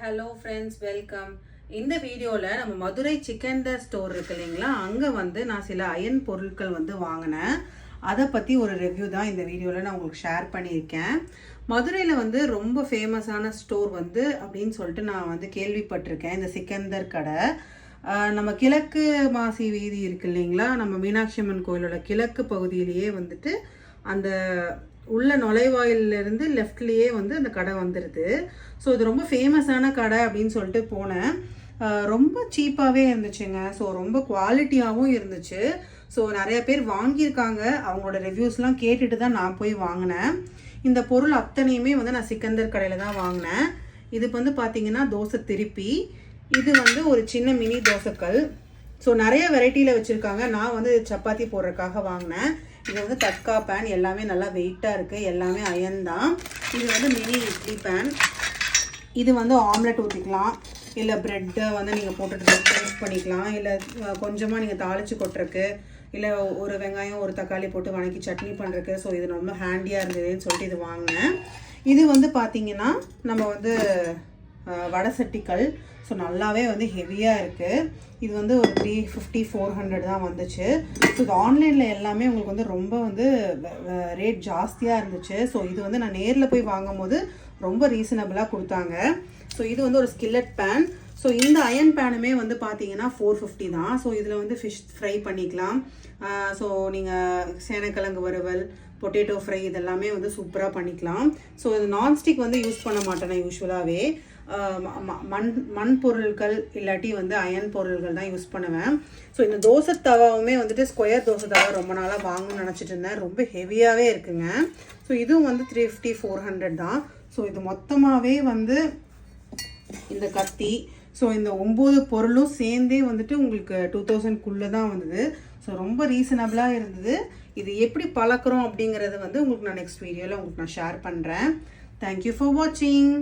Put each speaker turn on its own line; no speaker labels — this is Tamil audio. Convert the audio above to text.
ஹலோ ஃப்ரெண்ட்ஸ் வெல்கம் இந்த வீடியோவில் நம்ம மதுரை சிக்கன் த ஸ்டோர் இருக்கு இல்லைங்களா? அங்கே வந்து நான் சில அயன் பொருட்கள் வந்து வாங்கினேன். அதை பற்றி ஒரு ரிவ்யூ தான் இந்த வீடியோவில் நான் உங்களுக்கு ஷேர் பண்ணியிருக்கேன். மதுரையில் வந்து ரொம்ப ஃபேமஸான ஸ்டோர் வந்து அப்படின்னு சொல்லிட்டு நான் வந்து கேள்விப்பட்டிருக்கேன். இந்த சிக்கந்தர் கடை. நம்ம கிழக்கு மாசி வீதி இருக்கு இல்லைங்களா? நம்ம மீனாட்சி அம்மன் கோயிலோட கிழக்கு பகுதியிலேயே வந்துட்டு அந்த உள்ள நுழைவாயிலிருந்து லெஃப்ட்லேயே வந்து அந்த கடை வந்துடுது ஸோ இது ரொம்ப ஃபேமஸான கடை அப்படின்னு சொல்லிட்டு போனேன். ரொம்ப சீப்பாகவே இருந்துச்சுங்க. ஸோ ரொம்ப குவாலிட்டியாகவும் இருந்துச்சு. ஸோ நிறைய பேர் வாங்கியிருக்காங்க. அவங்களோட ரிவ்யூஸ்லாம் கேட்டுட்டு தான் நான் போய் வாங்கினேன். இந்த பொருள் அத்தனையுமே வந்து நான் சிக்கந்தர் கடையில் தான் வாங்கினேன். இதுக்கு வந்து பார்த்தீங்கன்னா தோசை திருப்பி. இது வந்து ஒரு சின்ன மினி தோசைக்கல். ஸோ நிறைய வெரைட்டியில் வச்சுருக்காங்க. நான் வந்து சப்பாத்தி போடுறதுக்காக வாங்கினேன். இது வந்து தட்கா பேன் எல்லாமே நல்லா வெயிட்டாக இருக்குது எல்லாமே அயன் தான். இது வந்து மினி இட்லி பேன் இது வந்து ஆம்லெட் ஊற்றிக்கலாம் இல்லை ப்ரெட்டை வந்து நீங்கள் போட்டுட்டு யூஸ் பண்ணிக்கலாம். இல்லை கொஞ்சமாக நீங்கள் தாளித்து கொட்டுறக்கு இல்லை ஒரு வெங்காயம் ஒரு தக்காளி போட்டு வணக்கி சட்னி பண்ணுறக்கு ஸோ இது ரொம்ப ஹேண்டியாக இருந்ததுன்னு சொல்லிட்டு இது வாங்கினேன். இது வந்து பார்த்தீங்கன்னா நம்ம வந்து வடை சட்டிக்கல் ஸோ நல்லாவே வந்து ஹெவியாக இருக்குது இது வந்து ஒரு த்ரீ ஃபிஃப்டி ஃபோர் ஹண்ட்ரட் தான் வந்துச்சு. ஸோ இது ஆன்லைனில் எல்லாமே உங்களுக்கு வந்து ரொம்ப வந்து ரேட் ஜாஸ்தியாக இருந்துச்சு. ஸோ இது வந்து நான் நேரில் போய் வாங்கும்போது ரொம்ப ரீசனபிளாக கொடுத்தாங்க. ஸோ இது வந்து ஒரு ஸ்கில்லட் பேன் ஸோ இந்த அயன் பேனுமே வந்து பார்த்தீங்கன்னா ஃபோர் ஃபிஃப்டி தான். ஸோ இதில் வந்து ஃபிஷ் ஃப்ரை பண்ணிக்கலாம். ஸோ நீங்கள் சேனக்கிழங்கு வறுவல் பொட்டேட்டோ ஃப்ரை இதெல்லாமே வந்து சூப்பராக பண்ணிக்கலாம். ஸோ இது நான்ஸ்டிக் வந்து யூஸ் பண்ண மாட்டேன் நான் யூஸ்வலாகவே மண் மண் பொருட்கள் இல்லாட்டி வந்து அயன் பொருள்கள் தான் யூஸ் பண்ணுவேன். ஸோ இந்த தோசை தவாவுமே வந்துட்டு ஸ்கொயர் தோசை தவா ரொம்ப நாளாக வாங்கணும்னு நினச்சிட்டு இருந்தேன். ரொம்ப ஹெவியாகவே இருக்குங்க. ஸோ இதுவும் வந்து த்ரீ ஃபிஃப்டி ஃபோர் ஹண்ட்ரட் தான். ஸோ இது மொத்தமாகவே வந்து இந்த கத்தி ஸோ இந்த ஒம்பது பொருளும் சேர்ந்தே வந்துட்டு உங்களுக்கு டூ தௌசண்ட்குள்ளே தான் வந்தது. ஸோ ரொம்ப ரீசனபிளாக இருந்தது. இது எப்படி பழக்கிறோம் அப்படிங்கிறது வந்து உங்களுக்கு நான் நெக்ஸ்ட் வீடியோவில் உங்களுக்கு நான் ஷேர் பண்ணுறேன் தேங்க்யூ ஃபார் வாட்சிங்